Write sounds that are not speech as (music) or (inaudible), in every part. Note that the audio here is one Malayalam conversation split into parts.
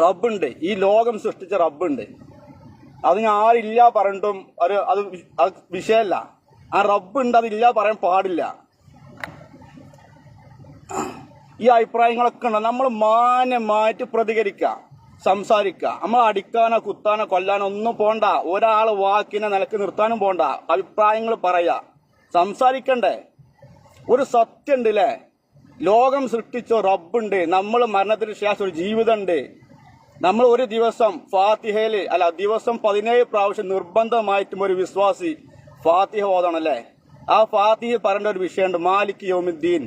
റബ്ബുണ്ട്. ഈ ലോകം സൃഷ്ടിച്ച റബ്ബുണ്ട്. അത് ഞാൻ ആരില്ല പറഞ്ഞിട്ടും ഒരു അത് അത് വിഷയമല്ല ആ റബ്ബുണ്ട് അതില്ല പറയാൻ പാടില്ല. ഈ അഭിപ്രായങ്ങളൊക്കെ ഉണ്ട്? നമ്മൾ മാന്യമായിട്ട് പ്രതികരിക്കുക സംസാരിക്കുക. നമ്മൾ അടിക്കാനോ കുത്താനോ കൊല്ലാനോ ഒന്നും പോണ്ട. ഒരാൾ വാക്കിനെ നിലയ്ക്ക് നിർത്താനും പോണ്ട. അഭിപ്രായങ്ങൾ പറയാ സംസാരിക്കണ്ടേ? ഒരു സത്യം ഉണ്ട് ലോകം സൃഷ്ടിച്ച റബ്ബുണ്ട്. നമ്മൾ മരണത്തിന് ശേഷം ഒരു ജീവിതമുണ്ട്. നമ്മൾ ഒരു ദിവസം ഫാത്തിഹയിൽ അല്ല ദിവസം പതിനേഴ് പ്രാവശ്യം നിർബന്ധമായിട്ടും ഒരു വിശ്വാസി ഫാത്തിഹ ഓതണം അല്ലേ ആ ഫാത്തിഹ പറയേണ്ട ഒരു വിഷയമുണ്ട് മാലിക് യോമുദ്ദീൻ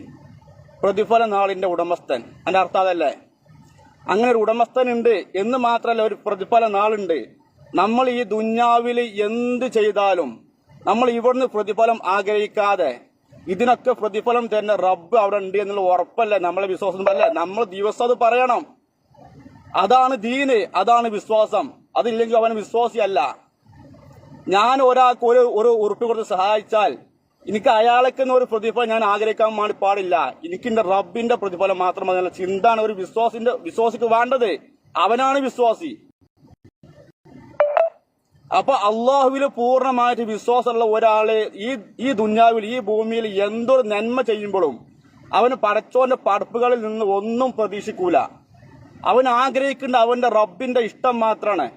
പ്രതിഫല നാളിന്റെ ഉടമസ്ഥൻ. അതിന്റെ അർത്ഥം അതല്ലേ? അങ്ങനെ ഒരു ഉടമസ്ഥൻ ഉണ്ട് എന്ന് മാത്രമല്ല ഒരു പ്രതിഫല നാളുണ്ട്. നമ്മൾ ഈ ദുഞ്ഞാവിൽ എന്ത് ചെയ്താലും നമ്മൾ ഇവിടുന്ന് പ്രതിഫലം ആഗ്രഹിക്കാതെ ഇതിനൊക്കെ പ്രതിഫലം തന്നെ റബ്ബ് അവിടെ ഉണ്ട് എന്നുള്ള ഉറപ്പല്ലേ? നമ്മളെ വിശ്വാസം അല്ലേ? നമ്മൾ ദിവസം അത് പറയണം. അതാണ് ദീന് അതാണ് വിശ്വാസം. അതില്ലെങ്കിൽ അവൻ വിശ്വാസിയല്ല. ഞാൻ ഒരാൾക്ക് ഒരു ഒരു ഉറുപ്പ് കൊടുത്ത് സഹായിച്ചാൽ എനിക്ക് അയാൾക്ക് ഒരു പ്രതിഫലം ഞാൻ ആഗ്രഹിക്കാൻ വേണ്ടി പാടില്ല. എനിക്ക് എന്റെ റബ്ബിന്റെ പ്രതിഫലം മാത്രം മതി. ചിന്താണ് ഒരു വിശ്വാസിന്റെ വിശ്വാസിക്ക് വേണ്ടത്? അവനാണ് വിശ്വാസി. അപ്പൊ അള്ളാഹുവിൽ പൂർണമായിട്ട് വിശ്വാസമുള്ള ഒരാളെ ഈ ഈ ദുന്യാവിൽ ഈ ഭൂമിയിൽ എന്തൊരു നന്മ ചെയ്യുമ്പോഴും അവന് പടച്ചോന്റെ പടപ്പുകളിൽ നിന്ന് ഒന്നും പ്രതീക്ഷിക്കൂല. അവൻ ആഗ്രഹിക്കേണ്ട അവന്റെ റബ്ബിന്റെ ഇഷ്ടം മാത്രമാണ്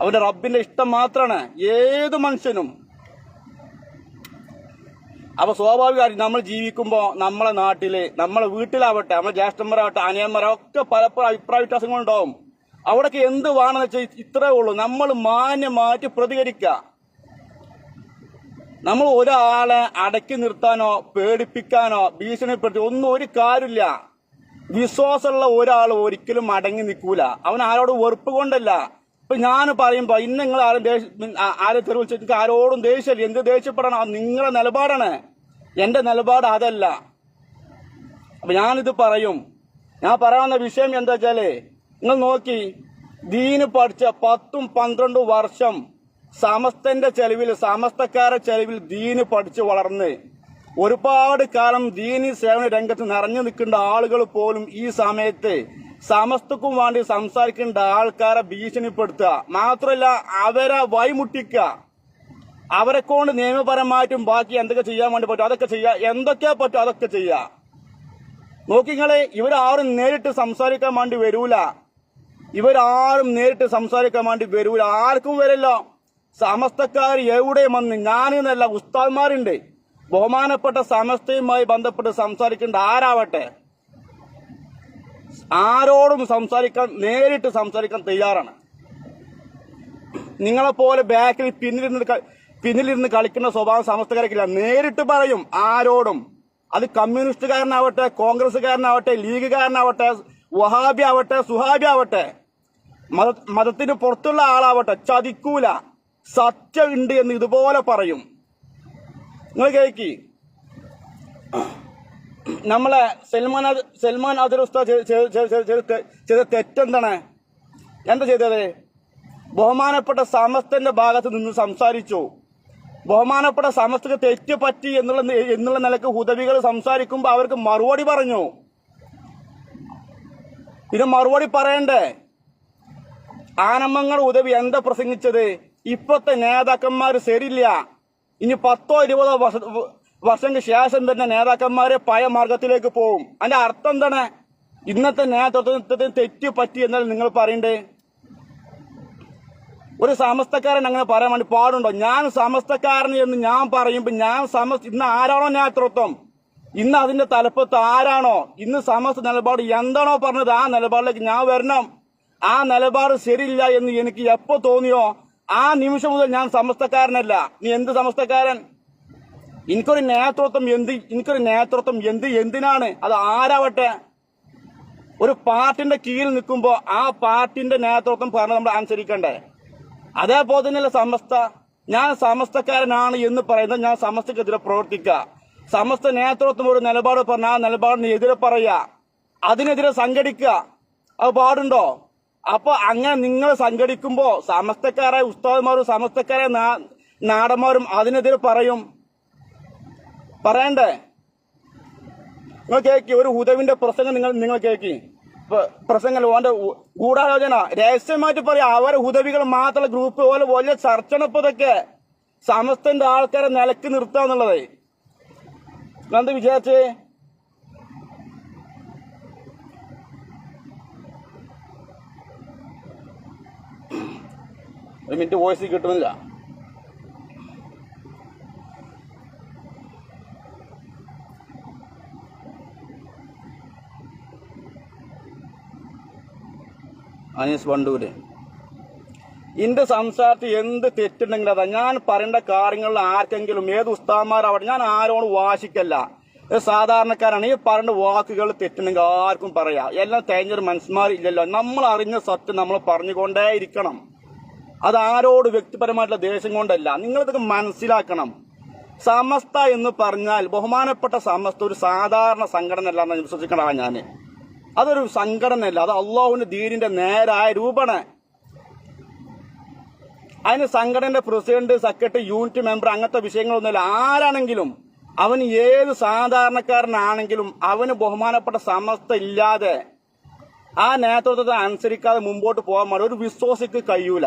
അവന്റെ റബ്ബിന്റെ ഇഷ്ടം മാത്രമാണ് ഏത് മനുഷ്യനും. അപ്പൊ സ്വാഭാവികമായിട്ട് നമ്മൾ ജീവിക്കുമ്പോൾ നമ്മളെ നാട്ടിൽ നമ്മളെ വീട്ടിലാവട്ടെ നമ്മളെ ജ്യേഷ്ഠന്മാരാവട്ടെ അനിയന്മാരൊക്കെ പലപ്പോഴും അഭിപ്രായ വ്യത്യാസങ്ങളുണ്ടാവും അവിടേക്ക് എന്ത് വേണമെന്ന് വെച്ചാൽ ഇത്രേ ഉള്ളൂ. നമ്മൾ മാന്യമാറ്റി പ്രതികരിക്കുക നമ്മൾ ഒരാളെ അടക്കി നിർത്താനോ പേടിപ്പിക്കാനോ ഭീഷണിപ്പെടുത്തി ഒന്നും ഒരു കാര്യമില്ല. വിശ്വാസമുള്ള ഒരാൾ ഒരിക്കലും അടങ്ങി നിൽക്കൂല. അവൻ ആരോട് വെറുപ്പ് കൊണ്ടല്ല. ഇപ്പൊ ഞാൻ പറയുമ്പോ ഇന്ന് നിങ്ങൾ ആരും ആരെ തെരുവിച്ചിട്ട് ആരോടും ദേഷ്യമില്ല. എന്ത് ദേഷ്യപ്പെടണം? അത് നിങ്ങളുടെ നിലപാടാണ്. എന്റെ നിലപാട് അതല്ല. അപ്പൊ ഞാനിത് പറയും. ഞാൻ പറയാവുന്ന വിഷയം എന്താ വെച്ചാൽ നിങ്ങൾ നോക്കി. ദീന് പഠിച്ച പത്തും പന്ത്രണ്ടും വർഷം സമസ്തന്റെ ചെലവിൽ സമസ്തക്കാരെ ചെലവിൽ ദീന് പഠിച്ച് വളർന്ന്. ഒരുപാട് കാലം ദീനി സേവന രംഗത്ത് നിറഞ്ഞു നിൽക്കേണ്ട ആളുകൾ പോലും ഈ സമയത്ത് സമസ്തക്കും വേണ്ടി സംസാരിക്കേണ്ട ആൾക്കാരെ ഭീഷണിപ്പെടുത്തുക. മാത്രമല്ല അവരെ വൈമുട്ടിക്കുക അവരെ കൊണ്ട് നിയമപരമായിട്ടും ബാക്കി എന്തൊക്കെ ചെയ്യാൻ വേണ്ടി പറ്റും അതൊക്കെ ചെയ്യാ എന്തൊക്കെ പറ്റും അതൊക്കെ ചെയ്യാ നോക്കിങ്ങളെ ഇവരാരും നേരിട്ട് സംസാരിക്കാൻ വേണ്ടി വരൂല. ഇവരാരും നേരിട്ട് സംസാരിക്കാൻ വേണ്ടി വരൂല. ആർക്കും വരില്ല. സമസ്തക്കാർ എവിടെ വന്ന് ഞാനെന്നല്ല ഉസ്താദ്മാരുണ്ട്. ബഹുമാനപ്പെട്ട സമസ്തയുമായി ബന്ധപ്പെട്ട് സംസാരിക്കേണ്ട ആരാവട്ടെ? ആരോടും സംസാരിക്കാൻ നേരിട്ട് സംസാരിക്കാൻ തയ്യാറാണ്. നിങ്ങളെപ്പോലെ ബാക്കിൽ പിന്നിലിരുന്ന് പിന്നിലിരുന്ന് കളിക്കുന്ന സ്വഭാവം സമസ്തക്കാർക്കില്ല. നേരിട്ട് പറയും ആരോടും. അത് കമ്മ്യൂണിസ്റ്റുകാരനാവട്ടെ കോൺഗ്രസ്സുകാരനാവട്ടെ ലീഗുകാരനാവട്ടെ വഹാബി ആവട്ടെ സുഹാബി ആവട്ടെ മത മതത്തിന് പുറത്തുള്ള ആളാവട്ടെ ചതിക്കൂല. സത്യമുണ്ട് എന്ന് ഇതുപോലെ പറയും. നിങ്ങൾ കേക്ക്. നമ്മളെ സൽമാൻ സൽമാൻ അദർ ചെയ്ത തെറ്റെന്താണ്? എന്താ ചെയ്തത്? ബഹുമാനപ്പെട്ട സമസ്തന്റെ ഭാഗത്ത് നിന്ന് സംസാരിച്ചു. ബഹുമാനപ്പെട്ട സമസ്തക്ക് തെറ്റ് പറ്റി എന്നുള്ള എന്നുള്ള നിലയ്ക്ക് ഹുദവികൾ സംസാരിക്കുമ്പോൾ അവർക്ക് മറുപടി പറഞ്ഞു. പിന്നെ മറുപടി പറയണ്ടേ? ആനമ്മങ്ങൾ ഉദവി എന്താ പ്രസംഗിച്ചത്? ഇപ്പോഴത്തെ നേതാക്കന്മാർ ശരിയില്ല. ഇനി പത്തോ ഇരുപതോ വർഷ വർഷങ്ങൾക്ക് ശേഷം തന്നെ നേതാക്കന്മാരെ പഴയ മാർഗത്തിലേക്ക് പോകും. അതിന്റെ അർത്ഥം എന്താണ്? ഇന്നത്തെ നേതൃത്വത്തിന് തെറ്റ് പറ്റി എന്നാൽ നിങ്ങൾ പറയണ്ടേ? ഒരു സമസ്തക്കാരൻ അങ്ങനെ പറയാൻ വേണ്ടി പാടുണ്ടോ? ഞാൻ സമസ്തക്കാരൻ എന്ന് ഞാൻ പറയുമ്പോൾ ഞാൻ സമസ്ത ഇന്ന് ആരാണോ നേതൃത്വം? ഇന്ന് അതിന്റെ തലപ്പത്ത് ആരാണോ? ഇന്ന് സമസ്ത നിലപാട് എന്താണോ പറഞ്ഞത് ആ നിലപാടിലേക്ക് ഞാൻ വരണം. ആ നിലപാട് ശരിയില്ല എന്ന് എനിക്ക് എപ്പോ തോന്നിയോ? ആ നിമിഷം മുതൽ ഞാൻ സമസ്തക്കാരനല്ല. നീ എന്ത് സമസ്തക്കാരൻ? എനിക്കൊരു നേതൃത്വം എന്ത് എനിക്കൊരു നേതൃത്വം എന്ത് എന്തിനാണ്? അത് ആരാവട്ടെ? ഒരു പാർട്ടിന്റെ കീഴിൽ നിൽക്കുമ്പോൾ ആ പാർട്ടിന്റെ നേതൃത്വം പറഞ്ഞ് നമ്മൾ അനുസരിക്കണ്ടേ? അതേപോലെ തന്നെയല്ല സമസ്ത. ഞാൻ സമസ്തക്കാരനാണ് എന്ന് പറയുന്നത് ഞാൻ സമസ്തക്കെതിരെ പ്രവർത്തിക്കുക. സമസ്ത നേതൃത്വം ഒരു നിലപാട് പറഞ്ഞ ആ നിലപാടിന് എതിരെ പറയുക. അതിനെതിരെ സംഘടിക്കുക. അത് പാടുണ്ടോ? അപ്പൊ അങ്ങനെ നിങ്ങൾ സംഘടിക്കുമ്പോ സമസ്തക്കാരായ ഉസ്താദ്മാരും സമസ്തക്കാരായ നാടന്മാരും അതിനെതിരെ പറയും. പറയണ്ടേ? നിങ്ങൾ കേക്കി ഒരു ഹുദവിന്റെ പ്രസംഗം നിങ്ങൾ നിങ്ങൾ കേക്കി. പ്രസംഗം ഓന്റെ ഗൂഢാലോചന. രഹസ്യമായിട്ട് പറയാം അവരെ ഹുദവികൾ മാത്രമുള്ള ഗ്രൂപ്പ് പോലെ വലിയ ചർച്ചണപ്പതൊക്കെ സമസ്തന്റെ ആൾക്കാരെ നിലയ്ക്ക് നിർത്താന്നുള്ളത്. എന്താ വിചാരിച്ചേ? ഒരു മിനിറ്റ് വോയിസ് കിട്ടുന്നില്ല. അനീസ് വണ്ടൂര്. ഇന്ത് സംസാരത്തിൽ എന്ത് തെറ്റുണ്ടെങ്കിലും അതാ ഞാൻ പറയേണ്ട കാര്യങ്ങളിൽ ആർക്കെങ്കിലും ഏത് ഉസ്താന്മാരാവട്ടെ ഞാൻ ആരോടും വാശിക്കല്ല. സാധാരണക്കാരാണ് ഈ പറഞ്ഞ വാക്കുകൾ തെറ്റുണ്ടെങ്കിൽ ആർക്കും പറയാം. എല്ലാം തേഞ്ഞൊരു മനുഷ്യന്മാരില്ലല്ലോ നമ്മൾ അറിഞ്ഞ സത്യം നമ്മൾ പറഞ്ഞുകൊണ്ടേയിരിക്കണം. അത് ആരോട് വ്യക്തിപരമായിട്ടുള്ള ദേഷ്യം കൊണ്ടല്ല. നിങ്ങൾ ഇതൊക്കെ മനസ്സിലാക്കണം. സമസ്ത എന്ന് പറഞ്ഞാൽ ബഹുമാനപ്പെട്ട സമസ്ത ഒരു സാധാരണ സംഘടന അല്ല എന്ന് വിശ്വസിക്കണ ഞാൻ അതൊരു സംഘടനയല്ല. അത് അള്ളാഹുവിന്റെ ദീനിന്റെ നേരായ രൂപമാണ്. അതിന് സംഘടനയുടെ പ്രസിഡന്റ് സെക്രട്ടറി യൂണിറ്റ് മെമ്പർ അങ്ങനത്തെ വിഷയങ്ങളൊന്നുമില്ല. ആരാണെങ്കിലും അവൻ ഏത് സാധാരണക്കാരനാണെങ്കിലും അവന് ബഹുമാനപ്പെട്ട സമസ്ത ഇല്ലാതെ ആ നേതൃത്വത്തെ അനുസരിക്കാതെ മുമ്പോട്ട് പോകാൻ ഒരു വിശ്വാസിക്ക് കഴിയൂല.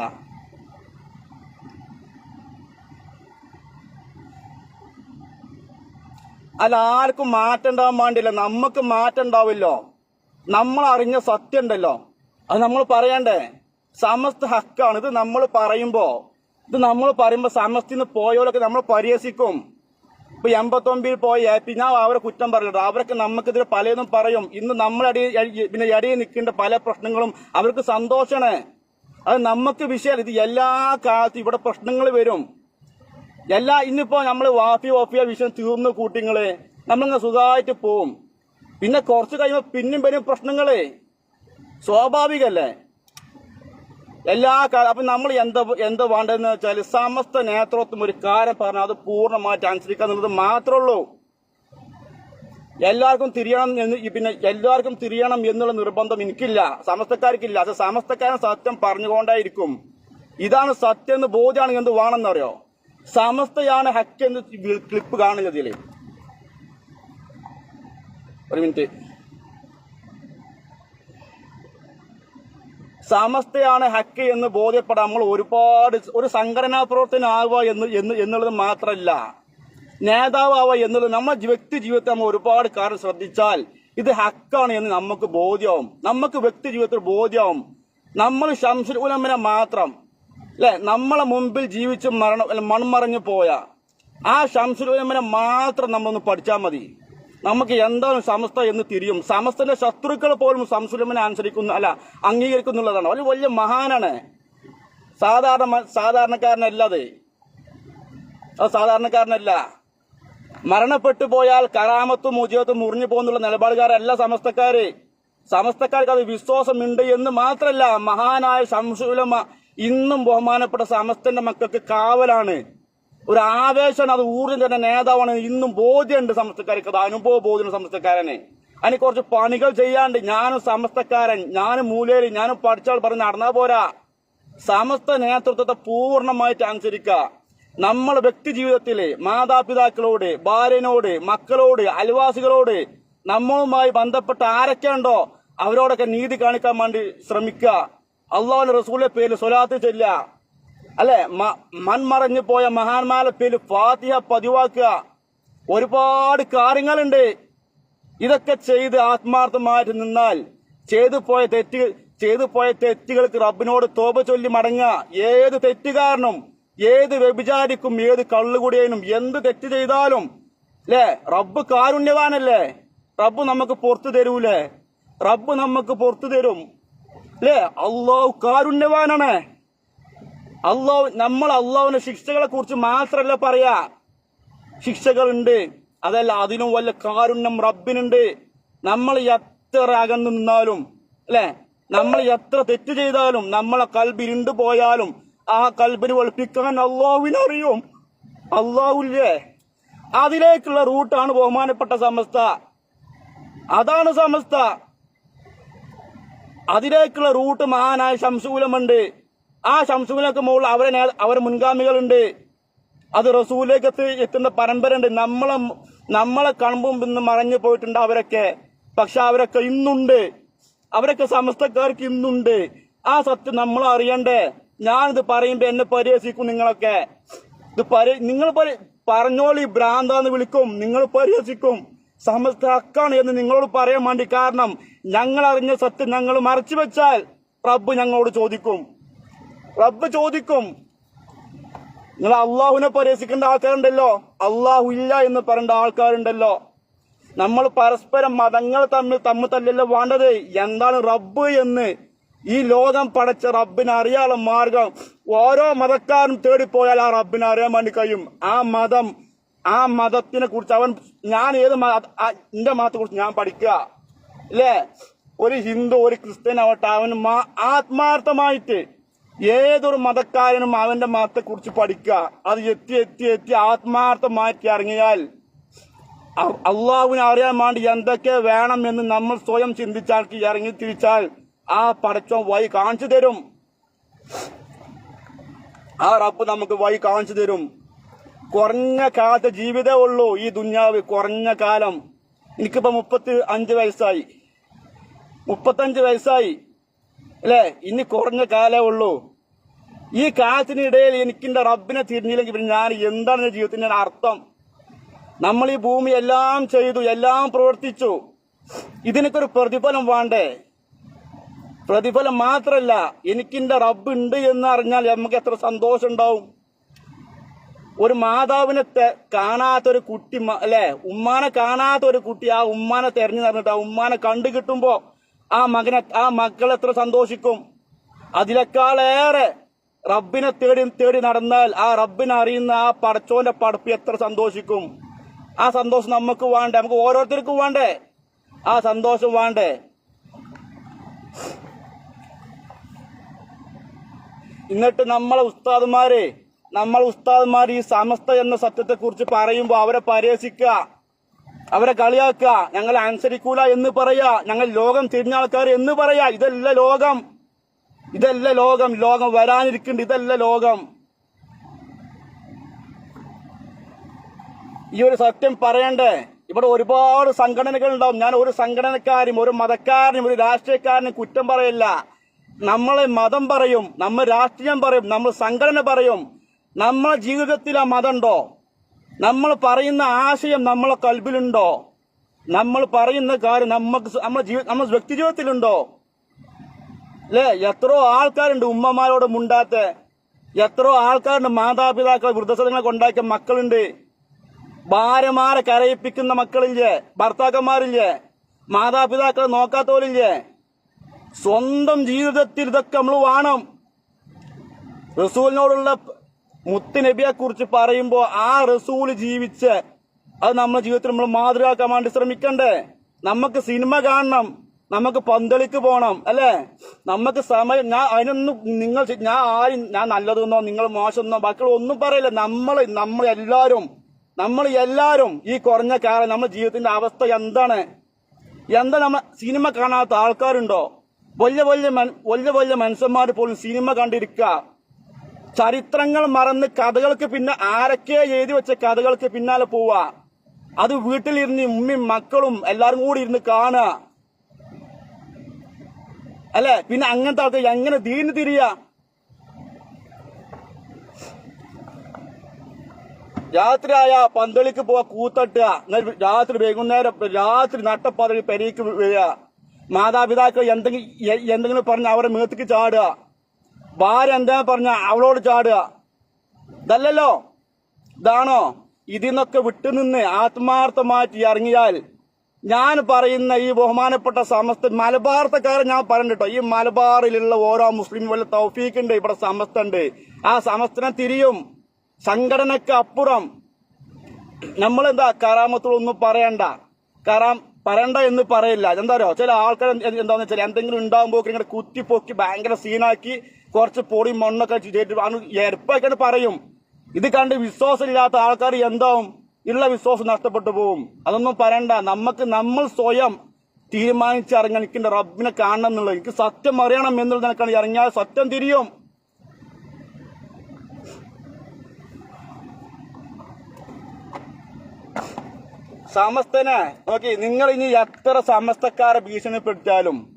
അല്ല ആർക്കും മാറ്റം ഉണ്ടാവാൻ നമുക്ക് മാറ്റം ഉണ്ടാവില്ലോ നമ്മൾ അറിഞ്ഞ സത്യം ഉണ്ടല്ലോ അത് നമ്മൾ പറയണ്ടേ? സമസ്ത ഹക്കാണ്. ഇത് നമ്മൾ പറയുമ്പോ ഇത് നമ്മൾ പറയുമ്പോ സമസ്തിന്ന് പോയവരൊക്കെ നമ്മൾ പരിഹസിക്കും. ഇപ്പൊ എൺപത്തൊമ്പതിൽ പോയ എ പി ഞാൻ അവരെ കുറ്റം പറയല്ലോ അവരൊക്കെ നമുക്കെതിരെ പലതും പറയും. ഇന്ന് നമ്മളടി പിന്നെ ഇടയിൽ നിൽക്കേണ്ട പല പ്രശ്നങ്ങളും അവർക്ക് സന്തോഷമാണ് അത് നമുക്ക് വിഷയം ഇത് എല്ലാ കാലത്തും ഇവിടെ പ്രശ്നങ്ങൾ വരും. എല്ലാ ഇന്നിപ്പോ നമ്മൾ വാഫി വാഫിയ വിഷയം തീർന്നു കൂട്ടിങ്ങൾ. നമ്മളിങ്ങനെ സുഖമായിട്ട് പോവും. പിന്നെ കുറച്ച് കഴിയുമ്പോ പിന്നെയും വരും പ്രശ്നങ്ങൾ. സ്വാഭാവികല്ലേ? എല്ലാ അപ്പൊ നമ്മൾ എന്താ എന്താ വേണ്ടതെന്ന് വെച്ചാൽ സമസ്ത നേതൃത്വം ഒരു കാര്യം പറഞ്ഞാൽ അത് പൂർണമായിട്ട് അനുസരിക്കുക എന്നുള്ളത് മാത്രമേ ഉള്ളൂ. എല്ലാവർക്കും തിരിയണം എന്ന് പിന്നെ എല്ലാവർക്കും തിരിയണം എന്നുള്ള നിർബന്ധം എനിക്കില്ല. സമസ്തക്കാർക്കില്ല. അത് സമസ്തക്കാരൻ സത്യം പറഞ്ഞുകൊണ്ടേയിരിക്കും. ഇതാണ് സത്യം എന്ന് ബോധ്യമാണ് എന്ത് വേണമെന്നറിയോ? സമസ്തയാണ് ഹക്ക് എന്ന് ക്ലിപ്പ് കാണുന്നത് ഇതിൽ ഒരു മിനിറ്റ് സമസ്തയാണ് ഹക്ക് എന്ന് ബോധ്യപ്പെടാൻ നമ്മൾ ഒരുപാട് ഒരു സംഘടനാ പ്രവർത്തനം ആവുക എന്ന് എന്ന് എന്നുള്ളത് മാത്രമല്ല നേതാവാവുക എന്നുള്ളത് നമ്മുടെ വ്യക്തി ജീവിതത്തെ നമ്മൾ ഒരുപാട് കാര്യം ശ്രദ്ധിച്ചാൽ ഇത് ഹക്കാണ് എന്ന് നമുക്ക് ബോധ്യവും നമുക്ക് വ്യക്തി ജീവിതത്തിൽ ബോധ്യവും നമ്മൾ ശംസുൽ മാത്രം അല്ലെ നമ്മളെ മുമ്പിൽ ജീവിച്ച് മരണം മൺമറഞ്ഞു പോയ ആ ശംസുരമനെ മാത്രം നമ്മളൊന്ന് പഠിച്ചാൽ മതി. നമുക്ക് എന്താണ് സമസ്ത എന്ന് തിരിയും. സമസ്തന്റെ ശത്രുക്കൾ പോലും സംസുലമനെ അനുസരിക്കുന്നു അല്ല അംഗീകരിക്കുന്നുള്ളതാണ്. ഒരു വലിയ മഹാനാണ്. സാധാരണ സാധാരണക്കാരനല്ല അത്. അത് സാധാരണക്കാരനല്ല. മരണപ്പെട്ടു പോയാൽ കറാമത്തും മുജിയത്തും മുറിഞ്ഞു പോകുന്നുള്ള നിലപാടുകാരല്ല സമസ്തക്കാര്. സമസ്തക്കാർക്ക് അത് വിശ്വാസമുണ്ട് എന്ന് മാത്രല്ല മഹാനായ ശംസുലമ ഇന്നും ബഹുമാനപ്പെട്ട സമസ്തന്റെ മക്കൾക്ക് കാവലാണ്. ഒരു ആവേശമാണ് അത് ഊർജം തന്നെ നേതാവാണ്. ഇന്നും ബോധ്യമുണ്ട് സമസ്തക്കാർക്ക്. അത് അനുഭവ ബോധ്യം സമസ്തക്കാരനെ. അതിന് കുറച്ച് പണികൾ ചെയ്യാണ്ട് ഞാനും സമസ്തക്കാരൻ ഞാനും മൂലയിൽ ഞാനും പഠിച്ചാൽ പറഞ്ഞ് നടന്നാ പോരാ. സമസ്ത നേതൃത്വത്തെ പൂർണമായിട്ട് അനുസരിക്കുക നമ്മൾ വ്യക്തി ജീവിതത്തിലെ മാതാപിതാക്കളോട് ഭാര്യനോട് മക്കളോട് അയൽവാസികളോട് നമ്മളുമായി ബന്ധപ്പെട്ട ആരൊക്കെ ഉണ്ടോ അവരോടൊക്കെ നീതി കാണിക്കാൻ വേണ്ടി ശ്രമിക്കുക അള്ളാഹുന്റെ റസൂലിന്റെ പേരിൽ സ്വലാത്ത് ചെല്ലുക. അല്ലെ? മൺമറഞ്ഞു പോയ മഹാന്മാരുടെ പേരിൽ ഫാത്തിഹ പതിവാക്കുക. ഒരുപാട് കാര്യങ്ങളുണ്ട്. ഇതൊക്കെ ചെയ്ത് ആത്മാർത്ഥമായിട്ട് നിന്നാൽ ചെയ്തു പോയ തെറ്റ് ചെയ്തു പോയ തെറ്റുകൾക്ക് റബ്ബിനോട് തോപ ചൊല്ലി മടങ്ങുക. ഏത് തെറ്റുകാരനും ഏത് വ്യഭിചാരിക്കും ഏത് കള്ളുകുടിയനും എന്ത് തെറ്റ് ചെയ്താലും അല്ലേ? റബ്ബ് കാരുണ്യവാനല്ലേ? റബ്ബ് നമുക്ക് പുറത്തു തരൂലേ? റബ്ബ് നമുക്ക് പുറത്തു തരും. അല്ലേ അള്ളാഹു കാരുണ്യവാനാണ്. അള്ളാഹു നമ്മൾ അള്ളാഹുവിന്റെ ശിക്ഷകളെ കുറിച്ച് മാത്രല്ല പറയാ. ശിക്ഷകളുണ്ട്. അതല്ല അതിനും വല്ല കാരുണ്യം റബ്ബിനുണ്ട്. നമ്മൾ എത്ര അകന്നു നിന്നാലും അല്ലെ നമ്മൾ എത്ര തെറ്റ് ചെയ്താലും നമ്മളെ കൽബ് ഇരുണ്ടു പോയാലും ആ കൽബിന് ഒളിപ്പിക്കാൻ അള്ളാഹുവിനറിയും. അള്ളാഹുല്ലേ? അതിലേക്കുള്ള റൂട്ടാണ് ബഹുമാനപ്പെട്ട സമസ്ത. അതാണ് സമസ്ത. അതിലേക്കുള്ള റൂട്ട് മഹാനായ ശംസൂലമുണ്ട് ആ ശംസൂലക്ക് മുകളിൽ അവരെ അവരെ മുൻഗാമികളുണ്ട്. അത് റസൂലേക്ക് എത്തി എത്തുന്ന പരമ്പര ഉണ്ട് നമ്മളെ നമ്മളെ കണമ്പും ഇന്ന് മറഞ്ഞു പോയിട്ടുണ്ട് അവരൊക്കെ. പക്ഷെ അവരൊക്കെ ഇന്നുണ്ട്. അവരൊക്കെ സമസ്തക്കാർക്ക് ഇന്നുണ്ട്. ആ സത്യം നമ്മൾ അറിയണ്ടേ. ഞാനിത് പറയുമ്പോ എന്നെ പരിഹസിക്കും നിങ്ങളൊക്കെ. ഇത് പരി നിങ്ങൾ പറ പറഞ്ഞോളി ഭ്രാന്താന്ന് വിളിക്കും. നിങ്ങൾ പരിഹസിക്കും. സമസ്ത എന്ന് നിങ്ങളോട് പറയാൻ വേണ്ടി കാരണം ഞങ്ങൾ അറിഞ്ഞ സത്യം ഞങ്ങൾ മറച്ചു വെച്ചാൽ റബ്ബ് ഞങ്ങളോട് ചോദിക്കും. റബ്ബ് ചോദിക്കും. നിങ്ങൾ അള്ളാഹുവിനെ പരിഹസിക്കേണ്ട ആൾക്കാരുണ്ടല്ലോ? അള്ളാഹു ഇല്ല എന്ന് പറയേണ്ട ആൾക്കാരുണ്ടല്ലോ? നമ്മൾ പരസ്പരം മതങ്ങൾ തമ്മിൽ തമ്മിൽ തല്ലല്ലോ വേണ്ടത്? എന്താണ് റബ്ബ് എന്ന്? ഈ ലോകം പടച്ച റബ്ബിനെ അറിയാനുള്ള മാർഗം. ഓരോ മതക്കാരും തേടിപ്പോയാൽ ആ റബ്ബിനെ അറിയാൻ വേണ്ടി കഴിയും. ആ മതം ആ മതത്തിനെ കുറിച്ച് അവൻ ഞാൻ ഏത് എന്റെ മതത്തെ കുറിച്ച് ഞാൻ പഠിക്കുക. അല്ലേ? ഒരു ഹിന്ദു ഒരു ക്രിസ്ത്യൻ ആവട്ടെ അവൻ ആത്മാർത്ഥമായിട്ട് ഏതൊരു മതക്കാരനും അവന്റെ മതത്തെ കുറിച്ച് പഠിക്കുക. അത് എത്തി എത്തി എത്തി ആത്മാർത്ഥമായിട്ട് ഇറങ്ങിയാൽ അള്ളാഹുവിനെ അറിയാൻ വേണ്ടി എന്തൊക്കെ വേണം എന്ന് നമ്മൾ സ്വയം ചിന്തിച്ചാൽ ഇറങ്ങി തിരിച്ചാൽ ആ പടച്ചോൻ വഴി കാണിച്ചു തരും. ആ റബ്ബ് നമുക്ക് വഴി കാണിച്ചു തരും. കുറഞ്ഞ കാലത്തെ ജീവിതമേ ഉള്ളൂ ഈ ദുഞ്ഞാവ് കുറഞ്ഞ കാലം. എനിക്കിപ്പോ മുപ്പത്തി അഞ്ച് വയസ്സായി. മുപ്പത്തഞ്ച് വയസ്സായി. അല്ലേ? ഇനി കുറഞ്ഞ കാലേ ഉള്ളൂ. ഈ കാലത്തിനിടയിൽ എനിക്കിന്റെ റബ്ബിനെ തിരിഞ്ഞില്ലെങ്കിൽ പിന്നെ ഞാൻ എന്താണ് എന്റെ ജീവിതത്തിന്റെ അർത്ഥം? നമ്മൾ ഈ ഭൂമി എല്ലാം ചെയ്തു എല്ലാം പ്രവർത്തിച്ചു. ഇതിനൊക്കെ പ്രതിഫലം വേണ്ടേ? പ്രതിഫലം മാത്രല്ല എനിക്കിന്റെ റബ്ബ് ഉണ്ട് എന്ന് അറിഞ്ഞാൽ നമുക്ക് എത്ര സന്തോഷം ഉണ്ടാവും ഒരു മാതാവിനെ കാണാത്തൊരു കുട്ടി അല്ലെ? ഉമ്മാനെ കാണാത്ത ഒരു കുട്ടി ആ ഉമ്മാനെ തെരഞ്ഞു നടന്നിട്ട് ആ ഉമ്മാനെ കണ്ടു കിട്ടുമ്പോ ആ മകനെ ആ മക്കൾ എത്ര സന്തോഷിക്കും. അതിനേക്കാളേറെ റബ്ബിനെ തേടി തേടി നടന്നാൽ ആ റബ്ബിനെ അറിയുന്ന ആ പടച്ചോന്റെ പടപ്പ് എത്ര സന്തോഷിക്കും. ആ സന്തോഷം നമുക്ക് വേണ്ടേ? നമുക്ക് ഓരോരുത്തർക്കും വേണ്ടേ? ആ സന്തോഷം വേണ്ടേ? എന്നിട്ട് നമ്മളെ ഉസ്താദുമാര് നമ്മളെ ഉസ്താദ്മാർ ഈ സമസ്ത എന്ന സത്യത്തെ കുറിച്ച് പറയുമ്പോൾ അവരെ പരിഹസിക്കുക അവരെ കളിയാക്കുക ഞങ്ങൾ അനുസരിക്കൂല എന്ന് പറയാ ഞങ്ങൾ ലോകം തിരിഞ്ഞ ആൾക്കാർ എന്ന് പറയാ. ഇതല്ല ലോകം. ഇതല്ല ലോകം. ലോകം വരാനിരിക്കുന്നുണ്ട്. ഇതല്ല ലോകം. ഈ ഒരു സത്യം പറയണ്ടേ? ഇവിടെ ഒരുപാട് സംഘടനകൾ ഉണ്ടാവും. ഞാൻ ഒരു സംഘടനക്കാരും ഒരു മതക്കാരനും ഒരു രാഷ്ട്രീയക്കാരനും കുറ്റം പറയില്ല. നമ്മളെ മതം പറയും. നമ്മൾ രാഷ്ട്രീയം പറയും. നമ്മൾ സംഘടന പറയും. നമ്മളെ ജീവിതത്തിൽ ആ മതമുണ്ടോ നമ്മൾ പറയുന്ന ആശയം നമ്മളെ കൽബിലുണ്ടോ? നമ്മൾ പറയുന്ന കാര്യം നമുക്ക് നമ്മുടെ ജീവി വ്യക്തി ജീവിതത്തിലുണ്ടോ? അല്ലേ എത്രയോ ആൾക്കാരുണ്ട് ഉമ്മമാരോട് മുണ്ടാത്ത എത്രയോ ആൾക്കാരുണ്ട് മാതാപിതാക്കൾ വൃദ്ധസദനങ്ങളൊക്കെ ഉണ്ടാക്കിയ മക്കളുണ്ട്. ഭാര്യമാരെ കരയിപ്പിക്കുന്ന മക്കളില്ലേ? ഭർത്താക്കന്മാരില്ലേ? മാതാപിതാക്കളെ നോക്കാത്തവരില്ലേ? സ്വന്തം ജീവിതത്തിൽ ഇതൊക്കെ നമ്മൾ വേണം. റസൂലിനോടുള്ള മുത്ത് നബിയെ കുറിച്ച് പറയുമ്പോൾ ആ റസൂൽ ജീവിച്ച് അത് നമ്മുടെ ജീവിതത്തിൽ നമ്മൾ മാതൃകാക്കാൻ വേണ്ടി ശ്രമിക്കണ്ടേ? നമുക്ക് സിനിമ കാണണം നമുക്ക് പന്തളിക്ക് പോകണം അല്ലേ? നമുക്ക് സമയം ഞാൻ അതിനൊന്നും നിങ്ങൾ ഞാൻ ആരും ഞാൻ നല്ലതെന്നോ നിങ്ങൾ മോശമെന്നോ ബാക്കിയുള്ള ഒന്നും പറയില്ല. നമ്മൾ നമ്മൾ എല്ലാവരും നമ്മൾ എല്ലാവരും ഈ കുറഞ്ഞ കാലം നമ്മുടെ ജീവിതത്തിന്റെ അവസ്ഥ എന്താണ്? എന്താ നമ്മ സിനിമ കാണാത്ത ആൾക്കാരുണ്ടോ? വലിയ വലിയ വലിയ വലിയ മനുഷ്യന്മാർ പോലും സിനിമ കണ്ടിരിക്കുക. ചരിത്രങ്ങൾ മറന്ന് കഥകൾക്ക് പിന്നെ ആരൊക്കെ എഴുതി വെച്ച കഥകൾക്ക് പിന്നാലെ പോവാ. അത് വീട്ടിലിരുന്ന് ഉമ്മയും മക്കളും എല്ലാരും കൂടി ഇരുന്ന് കാണുക അല്ലെ? പിന്നെ അങ്ങനത്തെ ആൾക്കാർ എങ്ങനെ ദീന് തിരിയാ? രാത്രിയായ പന്തളിക്ക് പോവാ കൂത്തട്ടുക. രാത്രി വൈകുന്നേരം രാത്രി നട്ടപ്പാതി പെരയ്ക്ക് വീഴുക മാതാപിതാക്കൾ എന്തെങ്കിലും എന്തെങ്കിലും പറഞ്ഞ് അവരെ മേത്തേക്ക് ചാടുക. ഭാര്യ എന്താ പറഞ്ഞ? അവളോട് ചാടുക. ഇതല്ലല്ലോ. ഇതാണോ? ഇതിന്നൊക്കെ വിട്ടുനിന്ന് ആത്മാർത്ഥമായിട്ട് ഇറങ്ങിയാൽ ഞാൻ പറയുന്ന ഈ ബഹുമാനപ്പെട്ട സമസ്ത മലബാർത്തക്കാരെ ഞാൻ പറഞ്ഞിട്ടോ ഈ മലബാറിലുള്ള ഓരോ മുസ്ലിം വല്ല തൗഫീഖുണ്ട് ഇവിടെ സമസ്ത ഉണ്ട് ആ സമസ്തനെ തിരിയും. സംഘടനക്ക് അപ്പുറം. നമ്മളെന്താ? കറാമത്തോടൊന്നും പറയണ്ട. കറാം പറയണ്ട എന്ന് പറയില്ല. എന്താ പറയുക ചില ആൾക്കാർ എന്താണെന്ന് വെച്ചാൽ എന്തെങ്കിലും ഉണ്ടാകുമ്പോൾ ഇങ്ങനെ കുത്തിപ്പൊക്കി ഭയങ്കര സീനാക്കി കുറച്ച് പൊടി മണ്ണൊക്കെ ചെയ്തിട്ട് ആണ് എരപ്പാക്കിയാണ് പറയും. ഇത് കണ്ട് വിശ്വാസമില്ലാത്ത ആൾക്കാർ എന്താവും? ഉള്ള വിശ്വാസം നഷ്ടപ്പെട്ടു പോവും. അതൊന്നും പറയണ്ട. നമുക്ക് നമ്മൾ സ്വയം തീരുമാനിച്ചിറങ്ങാൻ എനിക്ക് റബ്ബിനെ കാണണം എന്നുള്ളത്. എനിക്ക് സത്യം അറിയണം എന്നുള്ളത് എനിക്കാണ് ഇറങ്ങിയാൽ സത്യം തിരിയും. സമസ്തനെ നോക്കി നിങ്ങൾ ഇനി എത്ര സമസ്തക്കാരെ ഭീഷണിപ്പെടുത്തിയാലും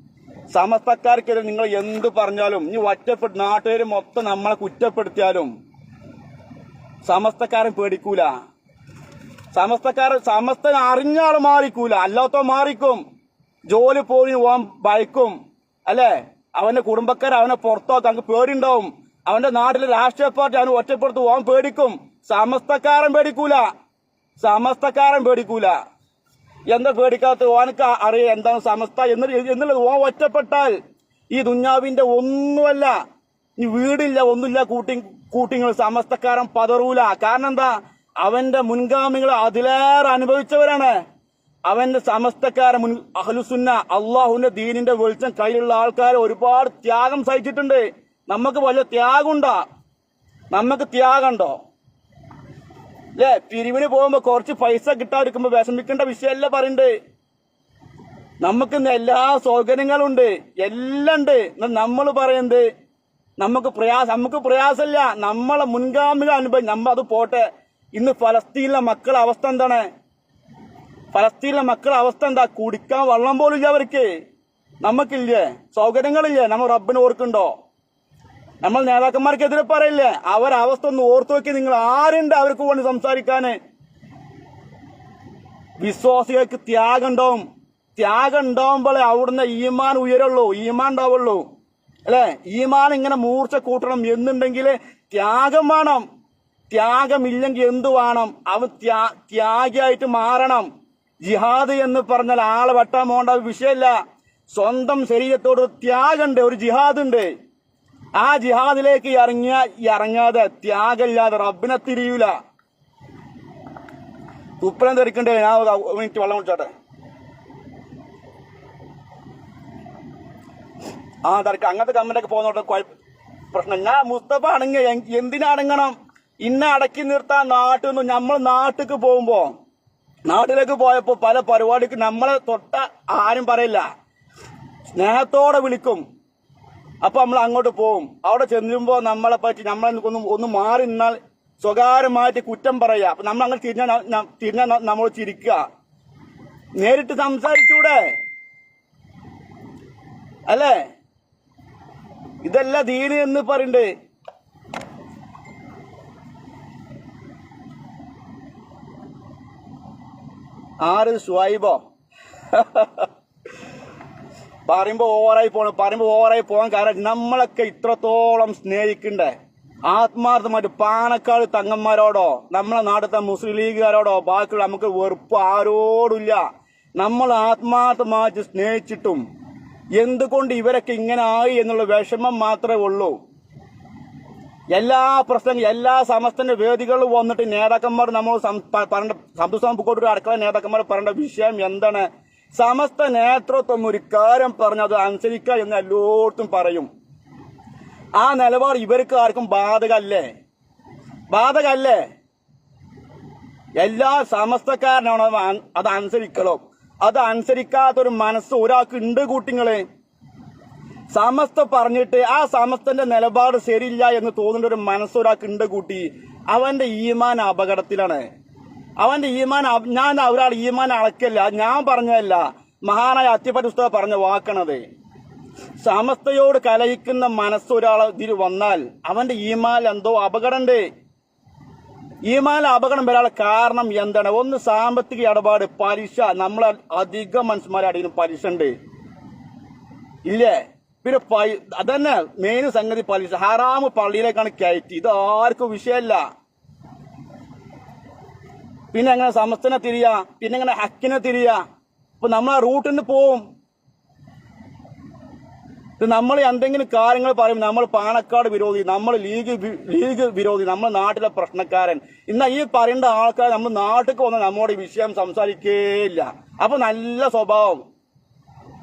സമസ്തക്കാർക്കെതിരെ നിങ്ങൾ എന്ത് പറഞ്ഞാലും ഇനി ഒറ്റപ്പെട്ട് നാട്ടുകാർ മൊത്തം നമ്മളെ കുറ്റപ്പെടുത്തിയാലും സമസ്തക്കാരൻ പേടിക്കൂല. സമസ്തക്കാരൻ സമസ്തൻ അറിഞ്ഞ മാറിക്കൂല. അല്ലാത്ത മാറിക്കും. ജോലി പോയി പോകാൻ ഭയക്കും. അല്ലേ? അവന്റെ കുടുംബക്കാർ അവനെ പുറത്താക്കും. അങ്ങ് പേടിണ്ടാവും അവന്റെ നാട്ടിലെ രാഷ്ട്രീയ പാർട്ടി അവന് ഒറ്റപ്പെടുത്ത്. പോകാൻ പേടിക്കും. സമസ്തക്കാരൻ പേടിക്കൂല. സമസ്തക്കാരൻ പേടിക്കൂല. എന്താ പേടിക്കാത്ത ഓനക്ക് അറിയാം എന്താണ് സമസ്ത എന്ന് എന്നുള്ളത്. ഓൻ ഒറ്റപ്പെട്ടാൽ ഈ ദുഞ്ഞാവിന്റെ ഒന്നുമല്ല ഈ വീടില്ല ഒന്നുമില്ല കൂട്ടി കൂട്ടിങ്ങൾ സമസ്തക്കാരൻ പതറൂല. കാരണം എന്താ? അവന്റെ മുൻഗാമികൾ അതിലേറെ അനുഭവിച്ചവരാണ്. അവന്റെ സമസ്തക്കാരൻ മുൻ അഹ്ലുസുന്ന അള്ളാഹുവിന്റെ ദീനിന്റെ വെളിച്ചം കയ്യിലുള്ള ആൾക്കാർ ഒരുപാട് ത്യാഗം സഹിച്ചിട്ടുണ്ട്. നമുക്ക് വലിയ ത്യാഗമുണ്ടോ? നമുക്ക് ത്യാഗമുണ്ടോ? അല്ലേ പിരിവിന് പോകുമ്പോ കുറച്ച് പൈസ കിട്ടാതിരിക്കുമ്പോ വിഷമിക്കേണ്ട വിഷയമല്ല പറയണ്ട്. നമുക്ക് ഇന്ന് എല്ലാ സൗകര്യങ്ങളും ഉണ്ട് എല്ലാം ഉണ്ട്. നമ്മൾ പറയുന്നത് നമുക്ക് പ്രയാസം നമുക്ക് പ്രയാസമില്ല നമ്മളെ മുൻഗാമികൾ അനുഭവം നമ്മ അത് പോട്ടെ. ഇന്ന് ഫലസ്തീനിലെ മക്കളെ അവസ്ഥ എന്താണ്? ഫലസ്തീനിലെ മക്കളെ അവസ്ഥ എന്താ? കുടിക്കാൻ വെള്ളം പോലും ഇല്ല അവർക്ക്. നമുക്കില്ലേ? സൗകര്യങ്ങളില്ലേ? നമ്മൾ റബ്ബിന് ഓർക്കുണ്ടോ നമ്മൾ നേതാക്കന്മാർക്കെതിരെ പറയില്ലേ. അവരവസ്ഥ ഒന്ന് ഓർത്തു നിങ്ങൾ ആരുണ്ട് അവർക്ക് വേണ്ടി സംസാരിക്കാന് വിശ്വാസികൾക്ക് ത്യാഗം ഉണ്ടാവും. ത്യാഗം ഉണ്ടാവുമ്പോഴേ അവിടുന്ന് ഈമാൻ ഉയരുള്ളൂ. ഈമാൻ ഉണ്ടാവുള്ളൂ. അല്ലേ? ഈമാൻ ഇങ്ങനെ മൂർച്ച കൂട്ടണം. എന്നുണ്ടെങ്കിൽ ത്യാഗം വേണം. ത്യാഗമില്ലെങ്കിൽ എന്തു വേണം? അവൻ ത്യാ- ത്യാഗിയായിട്ട് മാറണം. ജിഹാദ് എന്ന് പറഞ്ഞാൽ ആളെ വെട്ടാൻ പോകേണ്ട വിഷയമല്ല. സ്വന്തം ശരീരത്തോട് ത്യാഗമുണ്ട്. ഒരു ജിഹാദ് ഉണ്ട്. ആ ജിഹാദിലേക്ക് ഇറങ്ങിയ ഇറങ്ങാതെ ത്യാഗമില്ലാതെ റബ്ബിനെ തിരിയൂല. തുപ്പനം തെറിക്കണ്ടേ? ഞാൻ മിനിറ്റ് വെള്ളം കുടിച്ചോട്ടെ. ആ തിരക്ക്. അങ്ങനത്തെ കമ്മന്റൊക്കെ പോകുന്നോട്ടെ പ്രശ്നം. ഞാൻ മുസ്തഫ അടങ്ങ എന്തിനടങ്ങണം ഇന്ന അടക്കി നിർത്താൻ നാട്ടിൽ നിന്ന് നമ്മൾ നാട്ടിലേക്ക് പോകുമ്പോ നാട്ടിലേക്ക് പോയപ്പോ പല പരിപാടിക്ക് നമ്മളെ തൊട്ട ആരും പറയില്ല. സ്നേഹത്തോടെ വിളിക്കും. അപ്പൊ നമ്മൾ അങ്ങോട്ട് പോവും. അവിടെ ചെല്ലുമ്പോൾ നമ്മളെ പറ്റി നമ്മളെ ഒന്ന് ഒന്ന് മാറി നിന്നാൽ സ്വകാര്യമായിട്ട് കുറ്റം പറയാ അപ്പൊ നമ്മൾ അങ്ങനെ തിരിഞ്ഞാൽ തിരിഞ്ഞാൽ നമ്മൾ ചിരിക്കുക. നേരിട്ട് സംസാരിച്ചൂടെ? അല്ലേ? ഇതല്ല ദീന് എന്ന് പറയണ്ടേ. ആര്? ഷുവൈബോ (laughs) പറയുമ്പോ ഓവറായി പോകണം പറയുമ്പോ ഓവറായി പോകാൻ കാരണം നമ്മളൊക്കെ ഇത്രത്തോളം സ്നേഹിക്കണ്ടേ? ആത്മാർത്ഥമായിട്ട് പാണക്കാട് തങ്ങന്മാരോടോ നമ്മളെ നാടത്തെ മുസ്ലിം ലീഗുകാരോടോ ബാക്കിയുള്ള നമുക്ക് വെറുപ്പ് ആരോടില്ല നമ്മൾ ആത്മാർത്ഥമായിട്ട് സ്നേഹിച്ചിട്ടും എന്തുകൊണ്ട് ഇവരൊക്കെ ഇങ്ങനെ ആയി എന്നുള്ള വിഷമം മാത്രമേ ഉള്ളൂ. എല്ലാ പ്രശ്നങ്ങളും എല്ലാ സമസ്തന്റെ വേദികളിൽ വന്നിട്ട് നേതാക്കന്മാർ നമ്മൾ പറഞ്ഞ സന്തോഷം പൂക്കോട്ടൂർ അടുക്കള നേതാക്കന്മാർ പറയേണ്ട വിഷയം എന്താണ്? സമസ്ത നേതൃത്വം ഒരു കാര്യം പറഞ്ഞത് അനുസരിക്കുക എന്ന് എല്ലായിടത്തും പറയും. ആ നിലപാട് ഇവർക്ക് ആർക്കും ബാധകല്ലേ ബാധകല്ലേ എല്ലാ സമസ്തക്കാരനാണ് അത് അനുസരിക്കലോ അത് അനുസരിക്കാത്തൊരു മനസ്സ് ഒരാൾക്ക് ഉണ്ട് കൂട്ടിങ്ങളെ. സമസ്ത പറഞ്ഞിട്ട് ആ സമസ്തന്റെ നിലപാട് ശരിയില്ല എന്ന് തോന്നുന്ന ഒരു മനസ്സ് ഒരാൾക്ക് ഉണ്ട് കൂട്ടി അവന്റെ ഈമാൻ അപകടത്തിലാണ്. അവന്റെ ഈമാൻ ഞാൻ ഒരാൾ ഈമാൻ അളക്കല്ല. ഞാൻ പറഞ്ഞതല്ല. മഹാനായ അത്യപ്പറ്റ ഉസ്താദ് പറഞ്ഞ വാക്കണത്. സമസ്തയോട് കലഹിക്കുന്ന മനസ്സ് ഒരാൾ ഇതിൽ വന്നാൽ അവന്റെ ഈമാൽ എന്തോ അപകടമുണ്ട്. ഈമാൽ അപകടം വരാനുള്ള കാരണം എന്താണ്? ഒന്ന് സാമ്പത്തിക ഇടപാട് പലിശ. നമ്മൾ അധികം മനുഷ്യന്മാരെ അടിയിൽ പലിശ ഉണ്ട്. ഇല്ലേ? പിന്നെ അതന്നെ മെയിൻ സംഗതി പലിശ. ഹറാമ് പള്ളിയിലേക്കാണ് കയറ്റി. ഇത് ആർക്കും വിഷയമല്ല. പിന്നെ അങ്ങനെ സമസ്തനെ തിരിയാ പിന്നെ അങ്ങനെ ഹക്കിനെ തിരിയാ. ഇപ്പൊ നമ്മൾ ആ റൂട്ടിന് പോവും നമ്മൾ എന്തെങ്കിലും കാര്യങ്ങൾ പറയും നമ്മൾ പാണക്കാട് വിരോധി നമ്മൾ ലീഗ് ലീഗ് വിരോധി നമ്മൾ നാട്ടിലെ പ്രശ്നക്കാരൻ. ഇന്ന ഈ പറയേണ്ട ആൾക്കാർ നമ്മൾ നാട്ടിലേക്ക് വന്ന് നമ്മുടെ വിഷയം സംസാരിക്കേയില്ല. അപ്പൊ നല്ല സ്വഭാവം.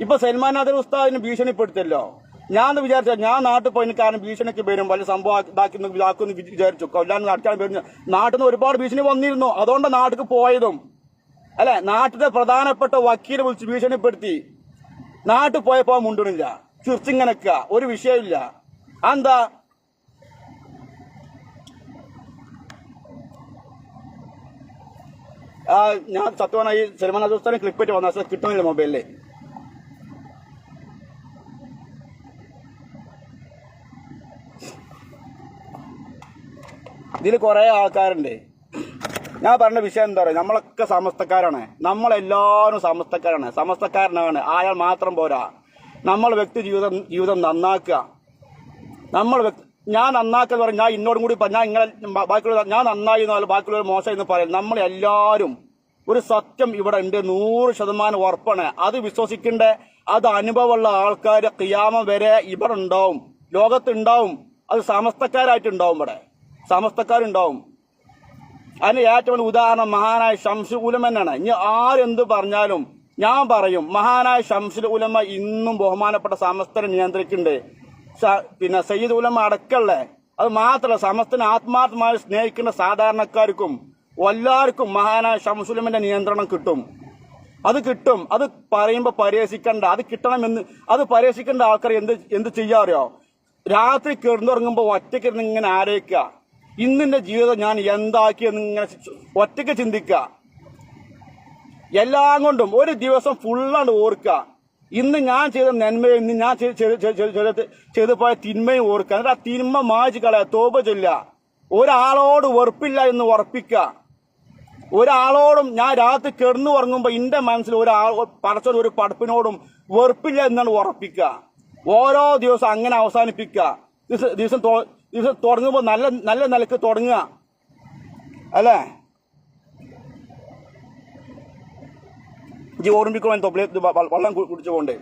ഇപ്പൊ സൽമാൻ നാദർ ഉസ്താദിന് ഭീഷണിപ്പെടുത്തല്ലോ. ഞാൻ വിചാരിച്ച ഞാൻ നാട്ടിൽ പോയി കാരണം ഭീഷണിക്ക് വരും. വലിയ സംഭവം ഇതാക്കി ഇതാക്കുന്നു വിചാരിച്ചു. കൊല്ലാൻ നടക്കാൻ വരുന്നു നാട്ടിൽ നിന്ന് ഒരുപാട് ഭീഷണി വന്നിരുന്നു. അതുകൊണ്ട് നാട്ടിൽ പോയതും. അല്ലെ? നാട്ടിലെ പ്രധാനപ്പെട്ട വക്കീലെ വിളിച്ച് ഭീഷണിപ്പെടുത്തി. നാട്ടിൽ പോയപ്പോ മുണ്ടണില്ല. ചിർച്ചിങ്ങനക്ക. ഒരു വിഷയമില്ല എന്താ ഞാൻ സത്യമാണ്? ഈ സിനിമ ക്ലിപ്പ് പറ്റി വന്ന കിട്ടുന്നില്ല മൊബൈലിൽ? ഇതിൽ കുറേ ആൾക്കാരുണ്ട്. ഞാൻ പറഞ്ഞ വിഷയം എന്താ പറയുക നമ്മളൊക്കെ സമസ്തക്കാരാണ്. നമ്മളെല്ലാവരും സമസ്തക്കാരാണ്. സമസ്തക്കാരനാണ്. ആയാൽ മാത്രം പോരാ. നമ്മൾ വ്യക്തി ജീവിതം ജീവിതം നന്നാക്കുക. നമ്മൾ ഞാൻ നന്നാക്കുക പറഞ്ഞാൽ ഞാൻ ഇന്നോടും കൂടി ഞാൻ ഇങ്ങനെ ബാക്കിയുള്ള ഞാൻ നന്നായി എന്നാൽ ബാക്കിയുള്ളവർ മോശം എന്ന് പറയും നമ്മൾ എല്ലാവരും ഒരു സത്യം ഇവിടെ ഉണ്ട്. നൂറ് ശതമാനം ഉറപ്പാണ്. അത് വിശ്വസിക്കേണ്ട അത് അനുഭവമുള്ള ആൾക്കാർ കിയാമം വരെ ഇവിടെ ഉണ്ടാവും. ലോകത്തുണ്ടാവും. അത് സമസ്തക്കാരായിട്ടുണ്ടാവും ഇവിടെ. സമസ്തക്കാരുണ്ടാവും. അതിന് ഏറ്റവും ഉദാഹരണം മഹാനായ ശംസു ഉലമ തന്നെയാണ്. ഇനി ആരെന്ത് പറഞ്ഞാലും ഞാൻ പറയും മഹാനായ ഷംസുൽ ഉലമ ഇന്നും ബഹുമാനപ്പെട്ട സമസ്തനെ നിയന്ത്രിക്കുന്നുണ്ട്. പിന്നെ സയ്യിദ് ഉലമ അടക്കല്ലേ അത് മാത്രമല്ല സമസ്തനെ ആത്മാർത്ഥമായി സ്നേഹിക്കുന്ന സാധാരണക്കാർക്കും എല്ലാവർക്കും മഹാനായ ഷംസുലമിന്റെ നിയന്ത്രണം കിട്ടും. അത് കിട്ടും. അത് പറയുമ്പോൾ പരിഹസിക്കണ്ട. അത് കിട്ടണമെന്ന് അത് പരിഹസിക്കേണ്ട ആൾക്കാർ എന്ത് എന്ത് ചെയ്യാറിയോ? രാത്രി കിടന്നുറങ്ങുമ്പോൾ ഒറ്റക്കിരുന്ന് ഇങ്ങനെ ആലോചിക്കുക. ഇന്നിന്റെ ജീവിതം ഞാൻ എന്താക്കിയെന്ന് ഇങ്ങനെ ഒറ്റയ്ക്ക് ചിന്തിക്കുക എല്ലാം കൊണ്ടും ഒരു ദിവസം ഫുള്ളാണ്ട് ഓർക്കുക ഇന്ന് ഞാൻ ചെയ്ത നന്മയും ഇന്ന് ഞാൻ ചെയ്ത് പോയ തിന്മയും ഓർക്കുക എന്നിട്ട് ആ തിന്മ മാറ്റി കളയ തോപ ചൊല്ലുക. ഒരാളോട് വെറുപ്പില്ല എന്ന് ഉറപ്പിക്കുക ഒരാളോടും ഞാൻ രാത്രി കിടന്നു ഉറങ്ങുമ്പോൾ എന്റെ മനസ്സിൽ ഒരാൾ പടച്ചോട് ഒരു പടപ്പിനോടും വെറുപ്പില്ല എന്നാണ് ഉറപ്പിക്കുക ഓരോ ദിവസം അങ്ങനെ അവസാനിപ്പിക്കുക ദിവസം ദിവസം തൊ- തുടങ്ങുമ്പോൾ നല്ല നല്ല നിലയ്ക്ക് തുടങ്ങുക. അല്ലേ? ജി ഓർമ്മിക്കുവാൻ തൊപ്പിലെ വെള്ളം കുടിച്ചു പോകണ്ടേ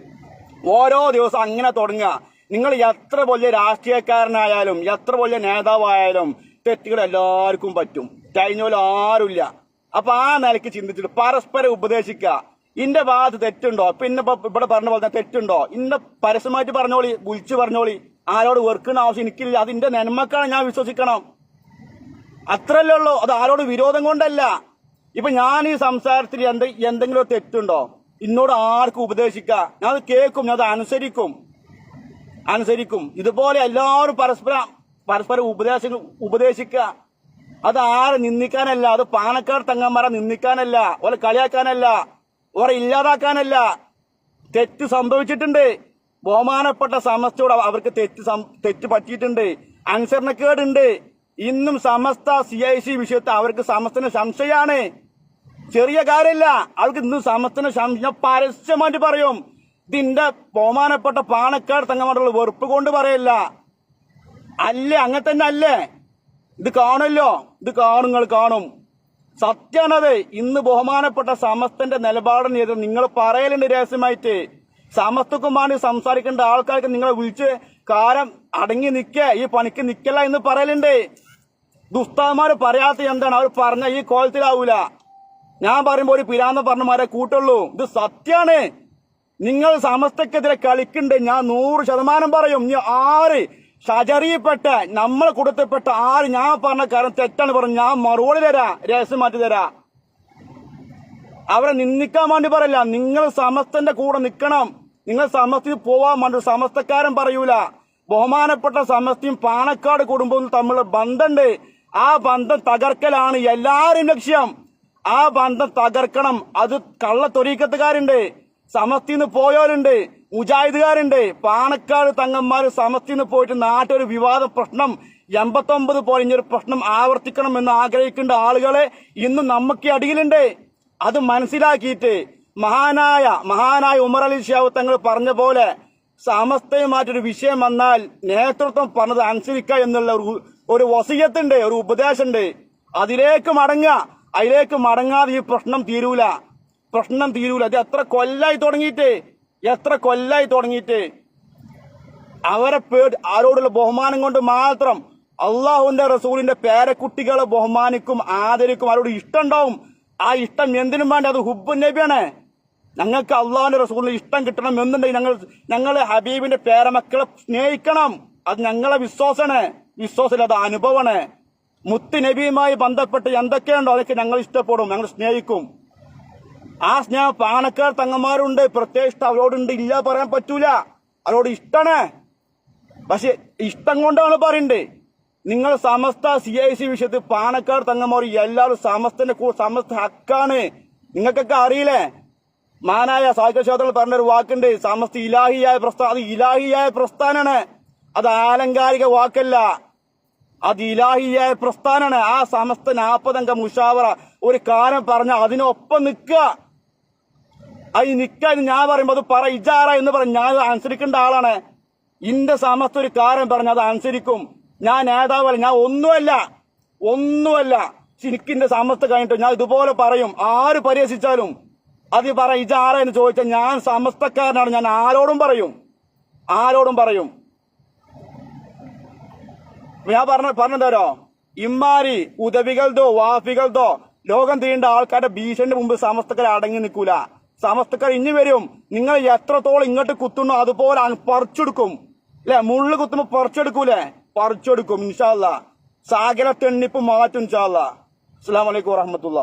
ഓരോ ദിവസം അങ്ങനെ തുടങ്ങുക. നിങ്ങൾ എത്ര വലിയ രാഷ്ട്രീയക്കാരനായാലും എത്ര വലിയ നേതാവായാലും തെറ്റുകൾ എല്ലാവർക്കും പറ്റും. കഴിഞ്ഞ ആരുമില്ല. അപ്പൊ ആ നിലയ്ക്ക് ചിന്തിച്ചിട്ട് പരസ്പരം ഉപദേശിക്കുക. ഇന്റെ ഭാഗത്ത് തെറ്റുണ്ടോ? പിന്നെ ഇവിടെ പറഞ്ഞ പോലെ തെറ്റുണ്ടോ? ഇന്ന പരസ്യമായിട്ട് പറഞ്ഞോളി വിളിച്ചു പറഞ്ഞോളി. ആരോട് വെറുക്കുന്ന ആവശ്യം എനിക്കില്ല. അതിന്റെ നന്മക്കാണ് ഞാൻ വിശ്വസിക്കണം. അത്രല്ലേ ഉള്ളൂ. അത് ആരോട് വിരോധം കൊണ്ടല്ല. ഇപ്പൊ ഞാൻ ഈ സംസാരത്തിൽ എന്ത് എന്തെങ്കിലും ഒരു തെറ്റുണ്ടോ? ഇന്നോട് ആർക്കും ഉപദേശിക്കാം. ഞാൻ അത് കേൾക്കും ഞാൻ അത് അനുസരിക്കും. അനുസരിക്കും. ഇതുപോലെ എല്ലാവരും പരസ്പരം പരസ്പരം ഉപദേശ ഉപദേശിക്കുക. അത് ആരെ നിന്ദിക്കാനല്ല. അത് പാണക്കാട് തങ്ങന്മാരെ നിന്ദിക്കാനല്ല. ഓലെ കളിയാക്കാനല്ല. ഓരെ ഇല്ലാതാക്കാനല്ല. തെറ്റ് സംഭവിച്ചിട്ടുണ്ട്. ബഹുമാനപ്പെട്ട സമസ്തയോട് അവർക്ക് തെറ്റ് തെറ്റ് പറ്റിയിട്ടുണ്ട്. അനുസരണക്കേടുണ്ട് ഇന്നും സമസ്ത സി ഐ സി വിഷയത്തിൽ അവർക്ക് സമസ്തന് സംശയമാണ്. ചെറിയ കാര്യമില്ല അവർക്ക് ഇന്നും സമസ്തന് സംശയം പരസ്യമായിട്ട് പറയും. ഇതിന്റെ ബഹുമാനപ്പെട്ട പാണക്കാട് തങ്ങമായിട്ടുള്ള വെറുപ്പ് കൊണ്ട് പറയല്ല. അല്ലേ? അങ്ങനെ തന്നെ അല്ലേ? ഇത് കാണുമല്ലോ? ഇത് കാണുങ്ങൾ കാണും. സത്യാണത്. ഇന്ന് ബഹുമാനപ്പെട്ട സമസ്തന്റെ നിലപാടിനെതിരെ നിങ്ങൾ പറയലുണ്ട് രഹസ്യമായിട്ട്. സമസ്തക്കും വേണ്ടി സംസാരിക്കേണ്ട ആൾക്കാർക്ക് നിങ്ങളെ വിളിച്ച് കാരം അടങ്ങി നിൽക്കുക ഈ പണിക്ക് നിൽക്കല്ല എന്ന് പറയലുണ്ട്. ദുസ്താന്മാർ പറയാത്ത എന്താണ്? അവർ പറഞ്ഞ ഈ കോലത്തിലാവൂല. ഞാൻ പറയുമ്പോ ഒരു പിരാന്ന് പറഞ്ഞമാരെ കൂട്ടുള്ളൂ. ഇത് സത്യാണ്. നിങ്ങൾ സമസ്തക്കെതിരെ കളിക്കണ്ട്. ഞാൻ നൂറ് ശതമാനം പറയും. ഇനി ആര് ഷജറിയപ്പെട്ട നമ്മളെ കൊടുത്തപ്പെട്ട ആര്? ഞാൻ പറഞ്ഞ കാര്യം തെറ്റാണ്. പറഞ്ഞു ഞാൻ മറുപടി തരാ. രഹസ്യം മാറ്റി തരാ. അവരെ നിന്ദിക്കാൻ വേണ്ടി പറയില്ല. നിങ്ങൾ സമസ്തന്റെ കൂടെ നിൽക്കണം. നിങ്ങൾ സമസ്തയിൽ പോവാൻ വേണ്ടി സമസ്തക്കാരൻ പറയൂല. ബഹുമാനപ്പെട്ട സമസ്തയും പാണക്കാട് കുടുംബവും തമ്മിലുള്ള ബന്ധമുണ്ട് ആ ബന്ധം തകർക്കലാണ് എല്ലാരും ലക്ഷ്യം. ആ ബന്ധം തകർക്കണം. അത് കള്ളത്തൊരീക്കത്തുകാരുണ്ട്. സമസ്തിന്ന് പോയവരുണ്ട്. മുജാഹിദുകാരുണ്ട്. പാണക്കാട് തങ്ങന്മാര് സമസ്തിന്ന് പോയിട്ട് നാട്ടൊരു വിവാദ പ്രശ്നം എൺപത്തൊമ്പത് പോലെ ഇനിയൊരു പ്രശ്നം ആവർത്തിക്കണം എന്ന് ആഗ്രഹിക്കേണ്ട ആളുകളെ ഇന്ന് നമുക്ക് അടിയിലുണ്ട്. അത് മനസ്സിലാക്കിയിട്ട് മഹാനായ മഹാനായ ഉമർ അലി ഷാവ് തങ്ങൾ പറഞ്ഞ പോലെ സമസ്തയുമായിട്ടൊരു വിഷയം വന്നാൽ നേതൃത്വം പറഞ്ഞത് അനുസരിക്കുക എന്നുള്ള ഒരു വസീയത്തുണ്ട് ഒരു ഉപദേശമുണ്ട്. അതിലേക്ക് മടങ്ങുക അതിലേക്ക് മടങ്ങാതെ ഈ പ്രശ്നം തീരൂല. പ്രശ്നം തീരൂല. അത് എത്ര കൊല്ലായി തുടങ്ങിയിട്ട്? എത്ര കൊല്ലായി തുടങ്ങിയിട്ട്? അവരെ പേടി ആരോടുള്ള ബഹുമാനം കൊണ്ട് മാത്രം അള്ളാഹുവിന്റെ റസൂലിന്റെ പേരക്കുട്ടികളെ ബഹുമാനിക്കും ആദരിക്കും അവരോട് ഇഷ്ടം ഉണ്ടാവും. ആ ഇഷ്ടം എന്തിനും വേണ്ടി? അത് ഹുബ് നബിയാണ്. ഞങ്ങൾക്ക് അള്ളാഹുന്റെ റസൂലിന് ഇഷ്ടം കിട്ടണം എന്നുണ്ടെങ്കിൽ ഞങ്ങൾ ഞങ്ങൾ ഹബീബിന്റെ പേരമക്കളെ സ്നേഹിക്കണം. അത് ഞങ്ങളെ വിശ്വാസമാണ്. വിശ്വാസത്തിൽ അത് അനുഭവമാണ്. മുത്ത് നബിയുമായി ബന്ധപ്പെട്ട് എന്തൊക്കെയുണ്ടോ അതൊക്കെ ഞങ്ങൾ ഇഷ്ടപ്പെടും ഞങ്ങൾ സ്നേഹിക്കും. ആ സ്നേഹം പാണക്കാർ തങ്ങന്മാരുണ്ട് പ്രത്യേകിച്ച് അവരോടുണ്ട് ഇല്ല പറയാൻ പറ്റൂല. അവരോട് ഇഷ്ടമാണ്. പക്ഷെ ഇഷ്ടം കൊണ്ടാണ് പറയണ്ടേ നിങ്ങൾ സമസ്ത സി ഐ സി വിഷയത്തിൽ പാണക്കാട് തങ്ങന്മാർ എല്ലാവരും സമസ്തന്റെ സമസ്ത ഹക്കാണ്. നിങ്ങൾക്കൊക്കെ അറിയില്ലേ? മാനായ സാഹിത്യക്ഷേത്രത്തിൽ പറഞ്ഞ ഒരു വാക്കുണ്ട്. സമസ്ത ഇലാഹിയായ പ്രസ്ഥാനം അത് ഇലാഹിയായ പ്രസ്ഥാനാണ്. അത് ആലങ്കാരിക വാക്കല്ല. അത് ഇലാഹിയായ പ്രസ്ഥാനാണ്. ആ സമസ്ത നാപ്പതംഗ മുഷാവറ. ഒരു കാര്യം പറഞ്ഞ അതിനൊപ്പം നിൽക്കുക. അത് നിൽക്കാൻ ഞാൻ പറയുമ്പോൾ അത് പറ ഇജാറ എന്ന് പറഞ്ഞ് ഞാൻ അനുസരിക്കേണ്ട ആളാണ്. ഇന്റെ സമസ്ത ഒരു കാര്യം പറഞ്ഞ അത് അനുസരിക്കും. ഞാൻ നേതാവല്ല ഞാൻ ഒന്നുമല്ല ഒന്നുമല്ല. ചിനിക്കിന്റെ സമസ്ത കഴിഞ്ഞിട്ട് ഞാൻ ഇതുപോലെ പറയും. ആര് പരിഹസിച്ചാലും? അത് പറ ഇജാറ എന്ന് ചോദിച്ചാൽ ഞാൻ സമസ്തക്കാരനാണ്. ഞാൻ ആരോടും പറയും. ആരോടും പറയും. ഞാൻ പറഞ്ഞ പറഞ്ഞോ ഇമ്മാരി ഉദവികളതോ വാഫികളതോ ലോകം തീണ്ട ആൾക്കാരുടെ ഭീഷണിന്റെ മുമ്പ് സമസ്തക്കാർ അടങ്ങി നിൽക്കൂല. സമസ്തക്കാർ ഇനി വരും. നിങ്ങൾ എത്രത്തോളം ഇങ്ങോട്ട് കുത്തുന്നോ അതുപോലെ പറിച്ചെടുക്കും. അല്ലെ മുള്ളു കുത്തുമ്പോ പറിച്ചെടുക്കൂലേ? പറിച്ചെടുക്കും ഇൻഷാല്ല സാഗര തെണ്ണിപ്പ് മാറ്റും ഇൻഷാല്ല അസ്സാം വലൈക്കും വറഹമത്തുള്ള.